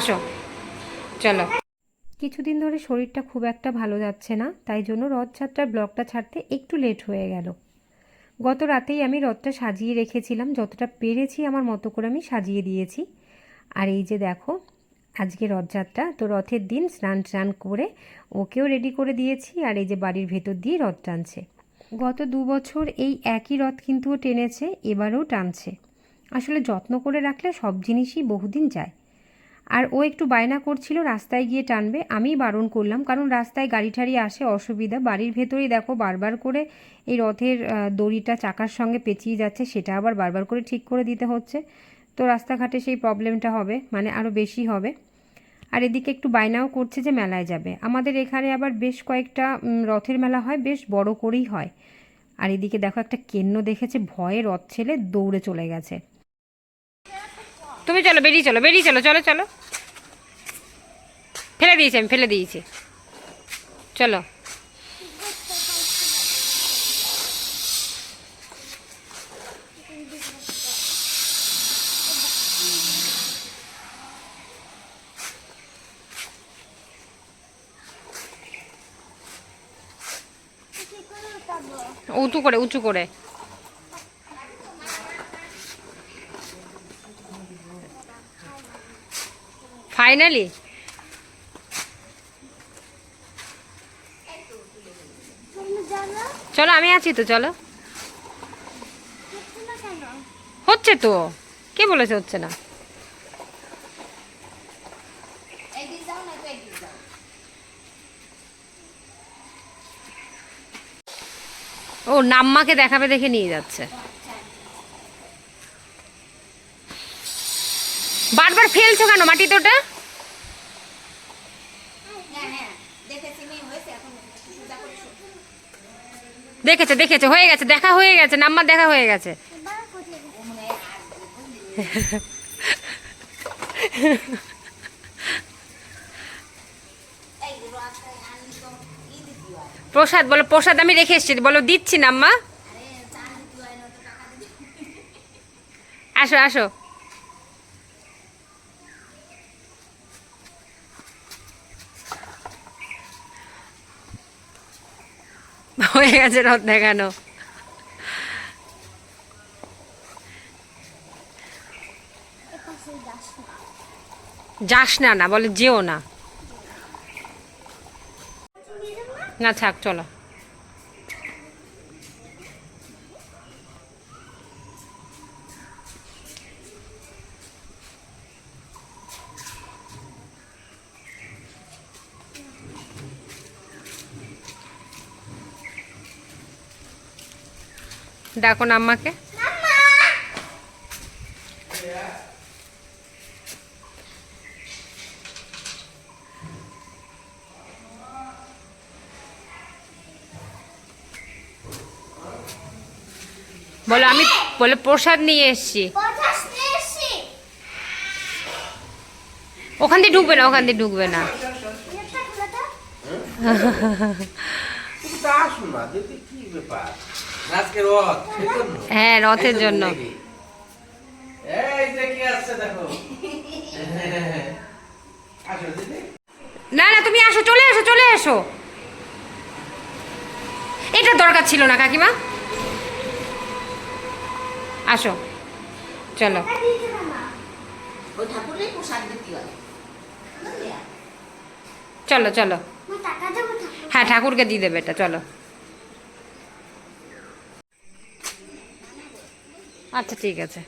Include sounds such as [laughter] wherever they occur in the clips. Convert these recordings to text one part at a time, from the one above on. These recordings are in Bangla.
আসো। চলো। কিছুদিন ধরে শরীরটা খুব একটা ভালো যাচ্ছে না, তাই জন্য রথযাত্রার ব্লগটা ছাড়তে একটু লেট হয়ে গেল। গত রাতেই আমি রথটা সাজিয়ে রেখেছিলাম, যতটা পেরেছি আমার মতো করে আমি সাজিয়ে দিয়েছি। আর এই যে দেখো, আজকে রথযাত্রা, তো রথের দিন স্নান টান করে ওকেও রেডি করে দিয়েছি আর এই যে বাড়ির ভেতর দিয়ে রথ টানছে। গত দু বছর এই একই রথ কিন্তু টেনেছে, এবারেও টানছে। আসলে যত্ন করে রাখলে সব জিনিসই বহুদিন যায়। আর ও একটু বায়না করছিল, রাস্তায় গিয়ে টানবে। আমি বারণ করলাম, কারণ রাস্তায় গাড়ি ঠাড়ি আসে অসুবিধা। বাড়ির ভেতরেই দেখো, বারবার করে এই রথের দড়িটা চাকার সঙ্গে পেঁচিয়ে যাচ্ছে, সেটা আবার বারবার করে ঠিক করে দিতে হচ্ছে। তো রাস্তাঘাটে সেই প্রবলেমটা হবে মানে আরও বেশি হবে। আর এদিকে একটু বায়নাও করছে যে মেলায় যাবে। আমাদের এখানে আবার বেশ কয়েকটা রথের মেলা হয়, বেশ বড় করেই হয়। আর এদিকে দেখো একটা কেন্ন দেখেছে, ভয়ে রথ ছেলে দৌড়ে চলে গেছে। তুমি চলো, বেরিয়ে চলো বেরিয়ে চলো চলো চলো। ফেলে দিয়েছি আমি ফেলে দিয়েছি। চলো। উঁচু করে উঁচু করে। ফাইনালি চলো। আমি আছি তো চলো। হচ্ছে তো। কে বলেছে হচ্ছে না? ও নাম্মাকে দেখাবে দেখে নিয়ে যাচ্ছে। বারবার ফেলছো কেন মাটিতে ওটা? দেখেছে দেখেছে, হয়ে গেছে, দেখা হয়ে গেছে, নাম্বার দেখা হয়ে গেছে। প্রসাদ বলো, প্রসাদ আমি রেখে এসেছি, বলো দিচ্ছি নাম্মা। আসো আসো। হয়ে গেছে রথ দেখানো। যাস না না বলে যেও না। না থাক চলো। ডাকো না আম্মাকে। বলো আমি বলে প্রসাদ নিয়ে এসছি। ওখান দিয়ে ঢুকবে না ওখান দিয়ে ঢুকবে না। দিদি কি ব্যাপার। আজকে রথ হ্যাঁ রথের জন্য এই যে কি আসছে দেখো। [laughs] আসো দিদি। না না তুমি আসো চলে এসো চলে এসো। এটা দরকার ছিল না কাকিমা। আসো চলো। চলো চলো। হ্যাঁ ঠাকুরকে দিয়ে দেবে এটা চলো। আচ্ছা ঠিক আছে।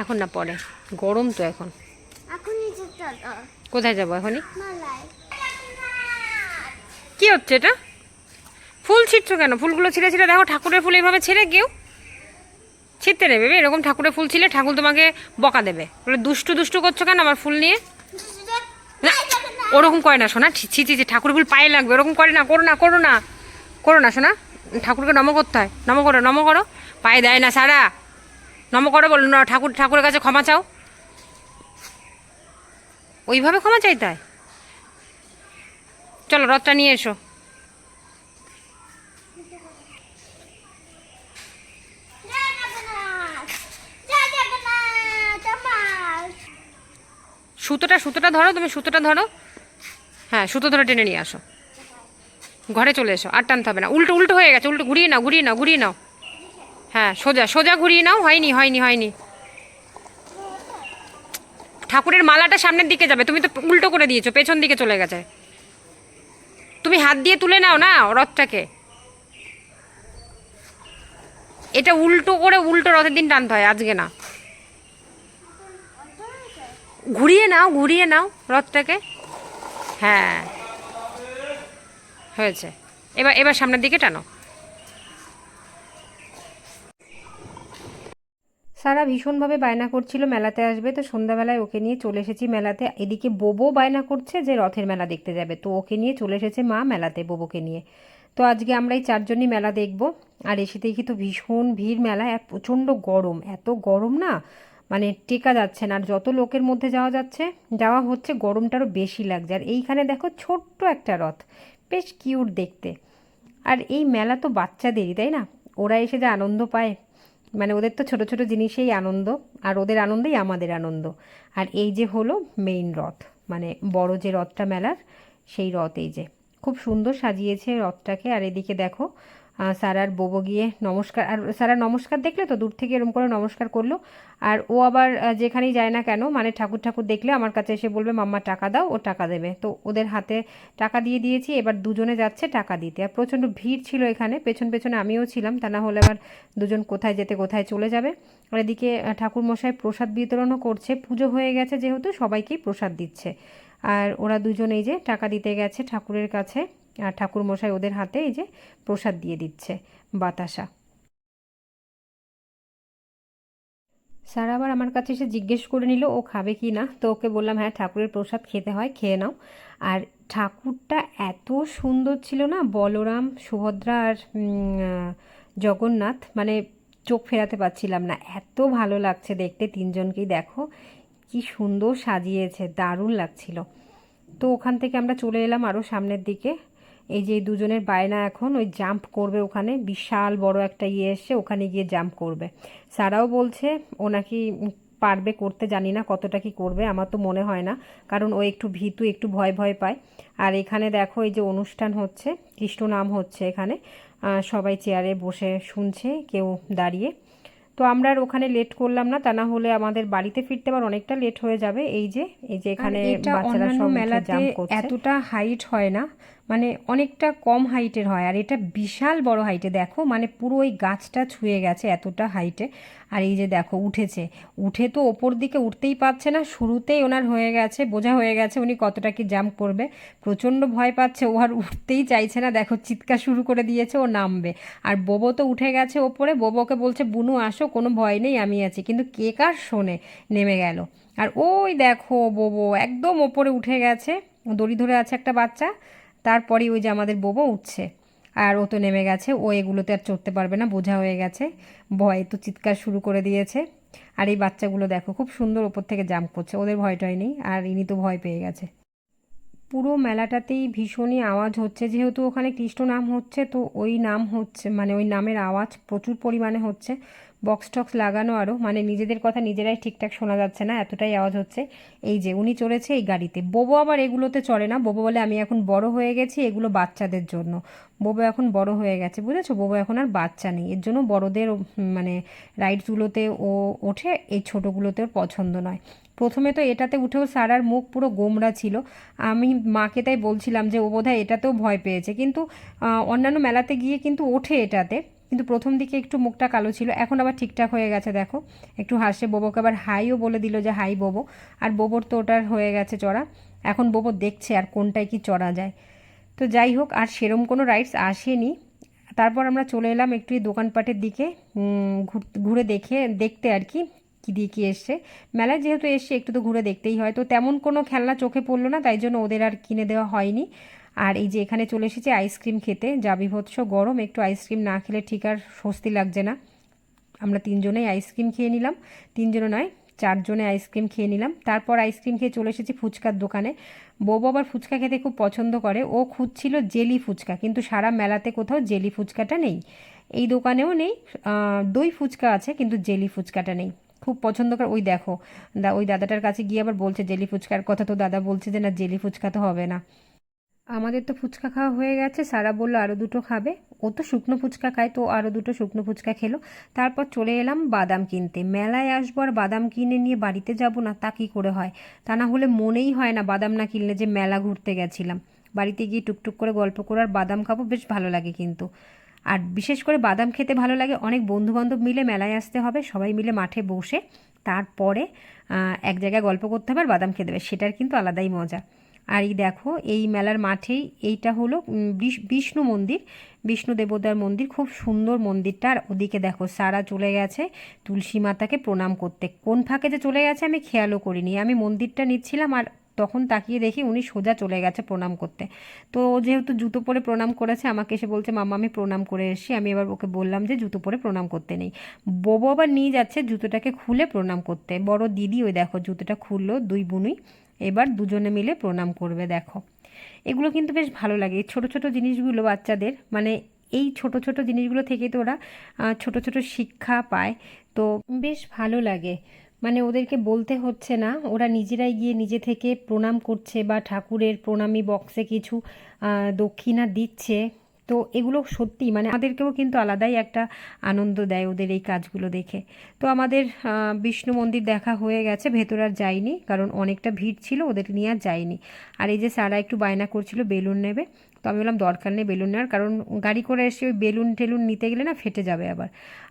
এখন না, পরে। গরম তো এখন। কোথায় যাব এখনই? কি হচ্ছে এটা? ফুল ছিটছো কেন? ফুলগুলো ছিঁড়ে ছিঁড়ে দেখো, ঠাকুরের ফুল এইভাবে ছিঁড়ে কেউ ছিঁড়তে নেবে এরকম ঠাকুরের ফুল ছিলে ঠাকুর তোমাকে বকা দেবে। বলে দুষ্টু দুষ্টু করছ কেন আমার ফুল নিয়ে? না ওরকম করে না শোনা ছি ছি, ঠাকুর ফুল পায়ে লাগবে। ওরকম করে না করো না করো না করো না শোনা ঠাকুরকে নম করতে হয়। নম করো নম করো। পায়ে দেয় না সারা। নম করো বলো না ঠাকুর ঠাকুরের কাছে ক্ষমা চাও। ওইভাবে ক্ষমা চাইতে হয়? চলো রথটা নিয়ে এসো জয় জগন্নাথ জয় জগন্নাথ আমার সুতোটা সুতোটা ধরো, তুমি সুতোটা ধরো। হ্যাঁ সুতো ধরে টেনে নিয়ে আসো। ঘরে চলে এসো, আর টানতে হবে না। উল্টো উল্টো হয়ে গেছে, উল্টো ঘুরিয়ে নাও ঘুরিয়ে নাও ঘুরিয়ে নাও। হ্যাঁ সোজা সোজা ঘুরিয়ে নাও, হয়নি হয়নি হয়নি। ঠাকুরের মালাটা সামনের দিকে যাবে, তুমি তো উল্টো করে দিয়েছ, পেছন দিকে চলে গেছে। তুমি হাত দিয়ে তুলে নাও না রথটাকে। এটা উল্টো করে উল্টো রথের দিন টানতে হয়, আজকে না। ঘুরিয়ে নাও ঘুরিয়ে নাও রথটাকে। হ্যাঁ। হয়েছে। এবার এবার সামনের দিকে টানো। সারা ভীষণভাবে বায়না করছিল মেলাতে আসবে, তো সন্ধ্যাবেলায় ওকে নিয়ে চলে এসেছি মেলাতে। এদিকে বোবো বায়না করছে যে রথের মেলা দেখতে যাবে, তো ওকে নিয়ে চলে এসেছে মা মেলাতে বোবোকে নিয়ে। তো আজকে আমরা এই চারজনই মেলা দেখব। আর এসে দেখি তো ভীষণ ভিড় মেলা প্রচণ্ড গরম। এত গরম না মানে টেকা যাচ্ছে না। আর যত লোকের মধ্যে যাওয়া যাচ্ছে, যাওয়া হচ্ছে, গরমটারও বেশি লাগছে। আর এইখানে দেখো ছোট্ট একটা রথ, বেশ কিউট দেখতে। আর এই মেলা তো বাচ্চাদেরই, তাই না? ওরা এসে যে আনন্দ পায় মানে ওদের তো ছোট ছোট জিনিসেই আনন্দ, আর ওদের আনন্দেই আমাদের আনন্দ। আর এই যে হলো মেইন রথ মানে বড় যে রথটা মেলার, সেই রথ এই যে। খুব সুন্দর সাজিয়েছে রথটাকে। আর এদিকে দেখো আহ, সারার বোবো গিয়ে নমস্কার আর সারা নমস্কার দেখলে তো দূর থেকে এরকম করে নমস্কার করল। আর ও আবার যেখানেই যায় না কেন মানে ঠাকুর ঠাকুর দেখলে আমার কাছে এসে বলবে মাম্মা টাকা দাও ও টাকা দেবে। তো ওদের হাতে টাকা দিয়ে দিয়েছি এবার দুজনে যাচ্ছে টাকা দিতে। আর প্রচণ্ড ভিড় ছিল এখানে পেছন পেছনে আমিও ছিলাম তা না হলে আবার দুজন কোথায় যেতে কোথায় চলে যাবে। আর এদিকে আহ, ঠাকুর মশাই প্রসাদ বিতরণও করছে পুজো হয়ে গেছে যেহেতু সবাইকেই প্রসাদ দিচ্ছে। আর ওরা দুজন এই যে টাকা দিতে গেছে ঠাকুরের কাছে। আর ঠাকুর মশাই ওদের হাতে এই যে প্রসাদ দিয়ে দিচ্ছে বাতাসা। স্যার আবার আমার কাছে এসে জিজ্ঞেস করে নিল, ও খাবে কি না? তো ওকে বললাম হ্যাঁ ঠাকুরের প্রসাদ খেতে হয়, খেয়ে নাও। আর ঠাকুরটা এত সুন্দর ছিল না, বলরাম, সুভদ্রা আর জগন্নাথ মানে চোখ ফেরাতে পারছিলাম না। এত ভালো লাগছে দেখতে, তিনজনকেই দেখো, কি সুন্দর সাজিয়েছে, দারুণ লাগছিল। তো ওখান থেকে আমরা চলে এলাম আরও সামনের দিকে এই যে দুজনের বায়না এখন ওই জাম্প করবে ওখানে বিশাল বড় একটা ইয়ে এসে ওখানে গিয়ে জাম্প করবে। সারাও বলছে ও নাকি পারবে করতে জানি না কতটা কি করবে আমার তো মনে হয় না কারণ ও একটু ভীতু একটু ভয় ভয় পায়। আর এখানে দেখো এই যে অনুষ্ঠান হচ্ছে কৃষ্ণ নাম হচ্ছে এখানে আহ, সবাই চেয়ারে বসে শুনছে কেউ দাঁড়িয়ে। তো আমরা আর ওখানে লেট করলাম না তা না হলে আমাদের বাড়িতে ফিরতে আবার অনেকটা লেট হয়ে যাবে এই যে এই যে এখানে বাচ্চারা সব মেলাতে এতটা হাইট হয় না মানে অনেকটা কম হাইটের হয়। আর এটা বিশাল বড় হাইটে দেখো মানে পুরো ওই গাছটা ছুঁয়ে গেছে এতটা হাইটে আর এই যে দেখো, উঠেছে। উঠে তো ওপর দিকে উঠতেই পারছে না, শুরুতেই ওনার হয়ে গেছে, বোঝা হয়ে গেছে উনি কতটা কি জাম্প করবে। প্রচণ্ড ভয় পাচ্ছে, ও আর উঠতেই চাইছে না। দেখো, চিৎকার শুরু করে দিয়েছে, ও নামবে। আর বোবো তো উঠে গেছে ওপরে, বোবোকে বলছে, বুনু, আসো, কোনো ভয় নেই, আমি আছি। কিন্তু কে কার শোনে, নেমে গেল। আর ওই দেখো, বোবো একদম ওপরে উঠে গেছে, দড়ি ধরে আছে একটা বাচ্চা। তারপরেই ওই যে আমাদের বোবো উঠছে। আর ও তো নেমে গেছে। ও এগুলোতে আর চড়তে পারবে না, বোঝা হয়ে গেছে। ভয়ে, তো চিৎকার শুরু করে দিয়েছে। আর এই বাচ্চাগুলো দেখো, খুব সুন্দর ওপর থেকে জাম্প করছে, ওদের ভয় টয় নেই। আর ইনি তো ভয় পেয়ে গেছে। পুরো মেলাটাতেই ভীষণই আওয়াজ হচ্ছে। যেহেতু ওখানে কৃষ্ণ নাম হচ্ছে, তো ওই নাম হচ্ছে মানে ওই নামের আওয়াজ প্রচুর পরিমাণে হচ্ছে। বক্স টক্স লাগানো আরও মানে নিজেদের কথা নিজেরাই ঠিকঠাক শোনা যাচ্ছে না, এতটাই আওয়াজ হচ্ছে। এই যে, উনি চড়েছে এই গাড়িতে। বোবো আবার এগুলোতে চড়ে না। বোবো বলে, আমি এখন বড় হয়ে গেছি এগুলো বাচ্চাদের জন্য। বোবো এখন বড় হয়ে গেছে, বুঝেছ? বোবো এখন আর বাচ্চা নেই। এর জন্য বড়দের মানে রাইডসগুলোতে ও ওঠে, এই ছোটোগুলোতে পছন্দ নয়। প্রথমে তো এটাতে উঠেও সারার মুখ পুরো গোমরা ছিল। আমি মাকে তাই বলছিলাম যে, ও বোধহয় এটাতেও ভয় পেয়েছে। কিন্তু অন্যান্য মেলাতে গিয়ে কিন্তু ওঠে এটাতে। কিন্তু প্রথম দিকে একটু মুখটা কালো ছিল, এখন আবার ঠিকঠাক হয়ে গেছে, দেখো। একটু হাসে বোবোকে, আবার হাইও বলে দিল যে, হাই বোবো। আর বোবোর তো ওটার হয়ে গেছে চড়া। এখন বোবো দেখছে আর কোনটায় কি চড়া যায়। তো যাই হোক, আর সেরম কোনো রাইডস আসেনি। তারপর আমরা চলে এলাম একটু দোকানপাটের দিকে ঘুরে দেখে, দেখতে আর কি। কী দিয়ে কী এসছে? মেলায় যেহেতু এসছে, একটু তো ঘুরে দেখতেই হয়। তো তেমন কোনো খেলনা চোখে পড়ল না, তাই জন্য ওদের আর কিনে দেওয়া হয়নি। আর এই যে এখানে চলে এসেছি আইসক্রিম খেতে, যা বিভৎস গরম, একটু আইসক্রিম না খেলে ঠিক আর স্বস্তি লাগছে না। আমরা তিনজনেই আইসক্রিম খেয়ে নিলাম তিনজনে নয়, চারজনে আইসক্রিম খেয়ে নিলাম। তারপর আইসক্রিম খেয়ে চলে এসেছি ফুচকার দোকানে। বউ আবার ফুচকা খেতে খুব পছন্দ করে। ও খুঁজছিল জেলি ফুচকা, কিন্তু সারা মেলাতে কোথাও জেলি ফুচকাটা নেই। এই দোকানেও নেই দই ফুচকা আছে, কিন্তু জেলি ফুচকাটা নেই। খুব পছন্দ করে, ওই দেখো, দা, ওই দাদাটার কাছে গিয়ে আবার বলছে জেলি ফুচকার কথা, তো দাদা বলছে যে না, জেলি ফুচকা তো হবে না। আমাদের তো ফুচকা খাওয়া হয়ে গেছে, সারা বলল আরও দুটো খাবে। ও তো শুকনো ফুচকা খায়, তো আরও দুটো শুকনো ফুচকা খেলো। তারপর চলে এলাম বাদাম কিনতে। মেলায় আসব আর বাদাম কিনে নিয়ে বাড়িতে যাব না, তা কী করে হয়? তা না হলে মনেই হয় না বাদাম না কিনলে যে মেলা ঘুরতে গেছিলাম। বাড়িতে গিয়ে টুকটুক করে গল্প করে আর বাদাম খাব, বেশ ভালো লাগে কিন্তু। আর বিশেষ করে বাদাম খেতে ভালো লাগে। অনেক বন্ধুবান্ধব মিলে মেলায় আসতে হবে। সবাই মিলে মাঠে বসে তারপরে এক জায়গায় গল্প করতে হবে আর বাদাম খেতে হবে। সেটার কিন্তু আলাদাই মজা। আর এই দেখো, এই মেলার মাঠেই এইটা হলো বিষ- বিষ্ণু মন্দির। বিষ্ণু দেবতার মন্দির, খুব সুন্দর মন্দিরটা। আর ওদিকে দেখো, সারা চলে গেছে তুলসী মাতাকে প্রণাম করতে। কোন ফাঁকে যে চলে গেছে আমি খেয়ালও করিনি। আমি মন্দিরটা নিচ্ছিলাম আর তখন তাকিয়ে দেখি উনি সোজা চলে গেছে প্রণাম করতে। তো যেহেতু জুতো পরে প্রণাম করেছে, আমাকে এসে বলছে, মাম্মা, আমি প্রণাম করে এসেছি। আমি এবার ওকে বললাম যে, জুতো পরে প্রণাম করতে নেই। বোবো আবার নিয়ে যাচ্ছে জুতোটাকে খুলে প্রণাম করতে। বড় দিদি, ওই দেখো, জুতোটা খুললো দুই বুনুই। এবার দুজনে মিলে প্রণাম করবে, দেখো। এগুলো কিন্তু বেশ ভালো লাগে। এই ছোট ছোট জিনিসগুলো বাচ্চাদের মানে এই ছোট ছোট জিনিসগুলো থেকে তো ওরা ছোট ছোট শিক্ষা পায়। তো বেশ ভালো লাগে। মানে ওদেরকে বলতে হচ্ছে না। ওরা নিজেরাই গিয়ে নিজে থেকে প্রণাম করছে বা ঠাকুরের প্রণামী বক্সে কিছু দক্ষিণা দিচ্ছে। তো এগুলো সত্যি মানে আমাদেরকেও কিন্তু আলাদাই একটা আনন্দ দেয় ওদের এই কাজগুলো দেখে। তো আমাদের বিষ্ণু মন্দির দেখা হয়ে গেছে, ভেতর আর যাইনি, কারণ অনেকটা ভিড় ছিল, ওদের নিয়ে আর যাইনি। আর এই যে সারা একটু বায়না করছিল বেলুন নেবে, তো আমি বললাম দরকার নেই বেলুন নেওয়ার, কারণ গাড়ি করে এসে ওই বেলুন টেলুন নিতে গেলে না ফেটে যাবে আবার।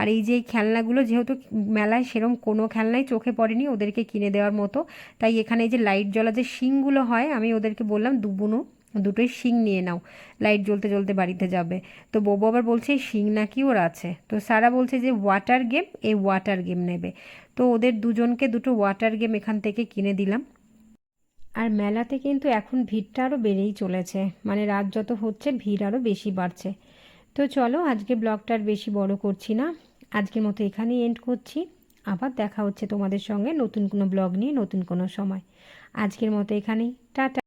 আর এই যে খেলনাগুলো, যেহেতু মেলায় সেরম কোনো খেলনাই চোখে পড়েনি, ওদেরকে কিনে দেওয়ার মতো, তাই এখানে এই যে লাইট জ্বলা যে শিংগুলো হয়, আমি ওদেরকে বললাম দুবুনো দুটোই শিং নিয়ে নাও। লাইট জ্বলতে জ্বলতে বাড়িতে যাবে। তো বউ আবার বলছে, শিং নাকি ওর আছে? তো সারা বলছে যে ওয়াটার গেম এই ওয়াটার গেম নেবে। তো ওদের দুজনকে দুটো ওয়াটার গেম এখান থেকে কিনে দিলাম। আর মেলাতে কিন্তু এখন ভিড়টা আরও বেড়েই চলেছে। মানে রাত যত হচ্ছে, ভিড় আরও বেশি বাড়ছে। তো চলো, আজকে ব্লগটা আর বেশি বড় করছি না। আজকের মতো এখানেই এন্ড করছি। আবার দেখা হচ্ছে তোমাদের সঙ্গে নতুন কোনো ব্লগ নিয়ে নতুন কোনো সময়। আজকের মতো এখানেই। টাটা।